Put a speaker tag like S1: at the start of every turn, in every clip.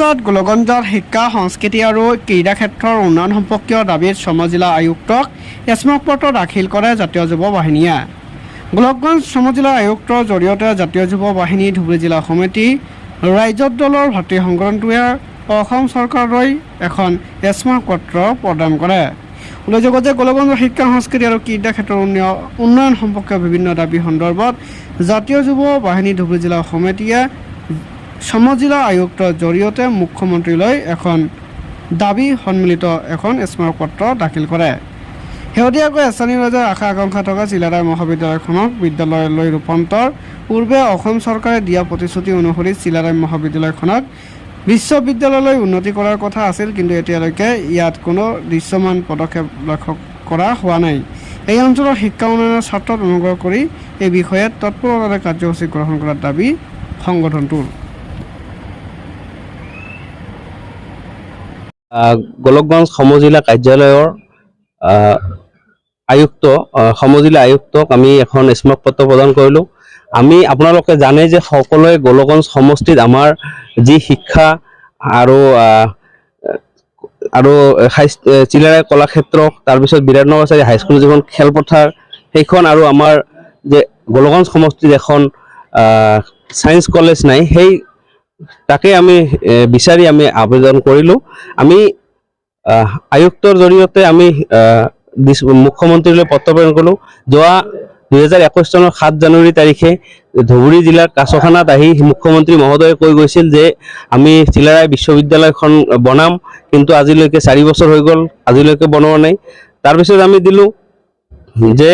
S1: বজাত গোলগঞ্জত শিক্ষা, সংস্কৃতি আৰু ক্ৰীড়া ক্ষেত্ৰৰ উন্নয়ন সম্পৰ্কীয় দাবীত সমজিলা আয়ুক্তক স্মাৰকপত্ৰ দাখিল কৰে জাতীয় যুৱ বাহিনীয়ে। গোলকগঞ্জ সমজিলা আয়ুক্তৰ জৰিয়তে জাতীয় যুৱ বাহিনী ধুবুৰী জিলা সমিতি ৰাইজৰ দলৰ ভাতৃ সংগঠনটোৱে অসম চৰকাৰলৈ এখন স্মাৰকপত্ৰ প্ৰদান কৰে। উল্লেখযোগ্য যে গোলগঞ্জৰ শিক্ষা, সংস্কৃতি আৰু ক্ৰীড়া ক্ষেত্ৰৰ উন্নয়- উন্নয়ন সম্পৰ্কীয় বিভিন্ন দাবি সন্দৰ্ভত জাতীয় যুৱ বাহিনী ধুবুৰী জিলা সমিতিয়ে সমজিলা আয়ুক্তৰ জৰিয়তে মুখ্যমন্ত্ৰীলৈ এখন দাবি সন্মিলিত এখন স্মাৰকপত্ৰ দাখিল কৰে। শেহতীয়াকৈ স্থানীয় ৰাইজৰ আশা আকাংক্ষা থকা চিলাৰায় মহাবিদ্যালয়খনক বিদ্যালয়লৈ ৰূপান্তৰ পূৰ্বে অসম চৰকাৰে দিয়া প্ৰতিশ্ৰুতি অনুসৰি চিলাৰায় মহাবিদ্যালয়খনক বিশ্ববিদ্যালয়লৈ উন্নতি কৰাৰ কথা আছিল, কিন্তু এতিয়ালৈকে ইয়াত কোনো দৃশ্যমান পদক্ষেপ লক্ষ্য কৰা হোৱা নাই। এই অঞ্চলৰ শিক্ষা উন্নয়নৰ স্বাৰ্থত অনুগ্ৰহ কৰি এই বিষয়ে তৎপৰতাৰে কাৰ্যসূচী গ্ৰহণ কৰাৰ দাবি সংগঠনটোৰ।
S2: গোলকগঞ্জ সমজিলা কাৰ্যালয়ৰ আয়ুক্ত সমজিলা আয়ুক্তক আমি এখন স্মাৰকপত্ৰ প্ৰদান কৰিলোঁ। আমি আপোনালোকে জানে যে সকলোৱে গোলকগঞ্জ সমষ্টিত আমাৰ যি শিক্ষা আৰু আৰু চিলাৰায় কলাক্ষেত্ৰ তাৰপিছত বিৰাটনগৰচাৰী হাইস্কুল যিখন খেলপথাৰ, সেইখন আৰু আমাৰ যে গোলগঞ্জ সমষ্টিত এখন ছায়েন্স কলেজ নাই, সেই তাকে আমি বিচাৰি আমি আবেদন কৰিলোঁ। আমি আয়ুক্তৰ জৰিয়তে আমি মুখ্যমন্ত্ৰীলৈ পত্ৰ প্ৰেৰণ কৰিলোঁ। যোৱা দুহেজাৰ একৈছ চনৰ সাত জানুৱাৰী তাৰিখে ধুবুৰী জিলাৰ কাছখানাত আহি মুখ্যমন্ত্ৰী মহোদয়ে কৈ গৈছিল যে আমি চিলাৰায় বিশ্ববিদ্যালয়খন বনাম কিন্তু আজিলৈকে চাৰি বছৰ হৈ গ'ল আজিলৈকে বনোৱা নাই। তাৰপিছত আমি দিলোঁ যে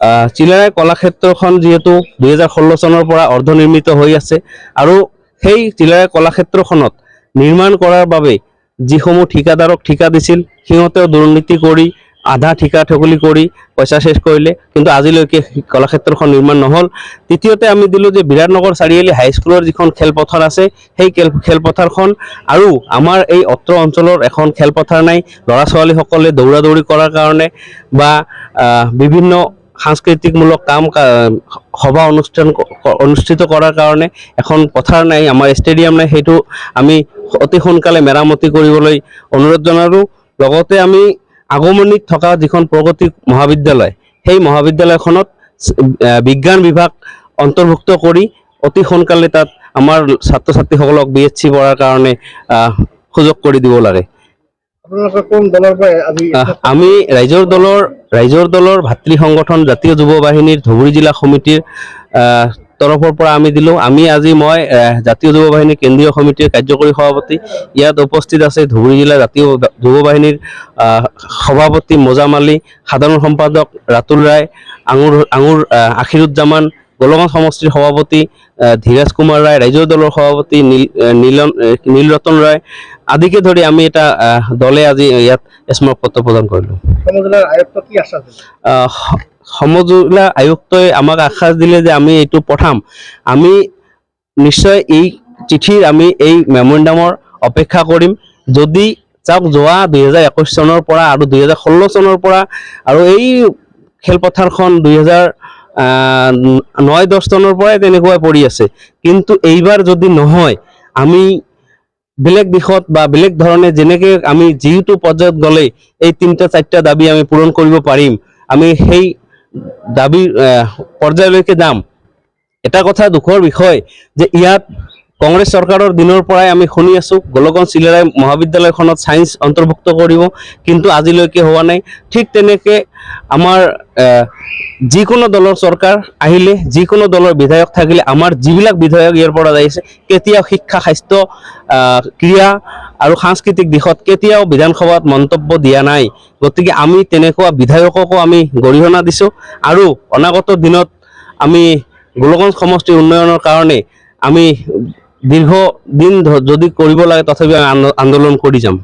S2: আহ, চিলাৰায় কলাক্ষেত্ৰখন যিহেতু দুহেজাৰ ষোল্ল চনৰ পৰা অৰ্ধনিৰ্মিত হৈ আছে। আৰু সেই চিলাৰায় কলাক্ষেত্ৰখনত নিৰ্মাণ কৰাৰ বাবে যিসমূহ ঠিকাদাৰক ঠিকা দিছিল, সিহঁতেও দুৰ্নীতি কৰি, আধা ঠিকা ঠগলি কৰি পইচা শেষ কৰিলে। কিন্তু আজিলৈকে কলাক্ষেত্ৰখন নিৰ্মাণ নহ'ল। তৃতীয়তে আমি দিলোঁ যে বিৰাটনগৰ চাৰিআলি হাইস্কুলৰ যিখন খেলপথাৰ আছে, সেই খেল, খেলপথাৰখন আৰু আমাৰ এই অত্ৰ অঞ্চলৰ এখন খেলপথাৰ নাই। ল'ৰা ছোৱালীসকলে দৌৰা দৌৰি কৰাৰ কাৰণে বা বিভিন্ন সাংস্কৃতিকমূলক কাম সভা অনুষ্ঠান অনুষ্ঠিত কৰাৰ কাৰণে এখন পথাৰ নাই আমাৰ ষ্টেডিয়াম নাই সেইটো আমি অতি সোনকালে মেৰামতি কৰিবলৈ অনুৰোধ জনালোঁ। লগতে আমি আগমনিত থকা যিখন প্ৰগতি মহাবিদ্যালয় সেই মহাবিদ্যালয়খনত বিজ্ঞান বিভাগ অন্তৰ্ভুক্ত কৰি অতি সোনকালে তাত আমাৰ ছাত্ৰ ছাত্ৰীসকলক বি এছ চি পঢ়াৰ কাৰণে সুযোগ কৰি দিব লাগে। আমি ৰাইজৰ দলৰ ৰাইজৰ দলৰ ভাতৃ সংগঠন জাতীয় যুৱ বাহিনীৰ ধুবুৰী জিলা সমিতিৰ তৰফৰ পৰা আমি দিলোঁ। আমি আজি মই জাতীয় যুৱ বাহিনী কেন্দ্ৰীয় সমিতিৰ কাৰ্যকৰী সভাপতি। ইয়াত উপস্থিত আছে ধুবুৰী জিলা জাতীয় যুৱ বাহিনীৰ সভাপতি মোজাম আলী, সাধাৰণ সম্পাদক ৰাতুল ৰায়, আঙুৰ আঙুৰ আখিৰুজ্জামান গোলগঞ্জ সমষ্টিৰ সভাপতি আহ, ধীৰাজ কুমাৰ ৰায় ৰাইজৰ দলৰ সভাপতি নীলন নীলৰতন ৰায় আদিকে ধৰি আমি এটা দলে আজি ইয়াত স্মাৰকপত্ৰ প্ৰদান কৰিলোঁ। সমজুলা আয়ুক্তই আমাক আশ্বাস দিলে যে আমি এইটো পঠাম। আমি নিশ্চয় এই চিঠিৰ আমি এই মেমৰেণ্ডামৰ অপেক্ষা কৰিম। যদি চাওক যোৱা দুহেজাৰ একৈছ চনৰ পৰা আৰু দুহেজাৰ ষোল্ল চনৰ পৰা আৰু এই খেলপথাৰখন দুহেজাৰ নয় দহ টনৰ পৰাই তেনেকুৱাই পৰি আছে। কিন্তু এইবাৰ যদি নহয় আমি বেলেগ দিশত বা বেলেগ ধৰণে যেনেকে আমি যিটো পৰ্যায়ত গ'লে এই তিনিটা চাৰিটা দাবি আমি পূৰণ কৰিব পাৰিম। আমি সেই আহ, পৰ্যায়লৈকে যাম। এটা কথা দুখৰ বিষয় যে ইয়াত কংগ্ৰেছ চৰকাৰৰ দিনৰ পৰাই আমি শুনি আছোঁ গোলগঞ্জ চিলাৰায় মহাবিদ্যালয়খনত ছায়েন্স অন্তৰ্ভুক্ত কৰিব, কিন্তু আজিলৈকে হোৱা নাই। ঠিক তেনেকে আমাৰ যিকোনো দলৰ চৰকাৰ আহিলে, যিকোনো দলৰ বিধায়ক থাকিলে, আমাৰ যিবিলাক বিধায়ক ইয়াৰ পৰা আহিছে, কেতিয়াও শিক্ষা, স্বাস্থ্য ক্ৰীড়া আৰু সাংস্কৃতিক দিশত কেতিয়াও বিধানসভাত মন্তব্য দিয়া নাই। গতিকে আমি তেনেকুৱা বিধায়ককো আমি গৰিহণা দিছোঁ আৰু অনাগত দিনত আমি গোলগঞ্জ সমষ্টিৰ উন্নয়নৰ কাৰণে আমি দীৰ্ঘ দিন যদি কৰিব লাগে তথাপি আমি আন্দোলন কৰি যাম।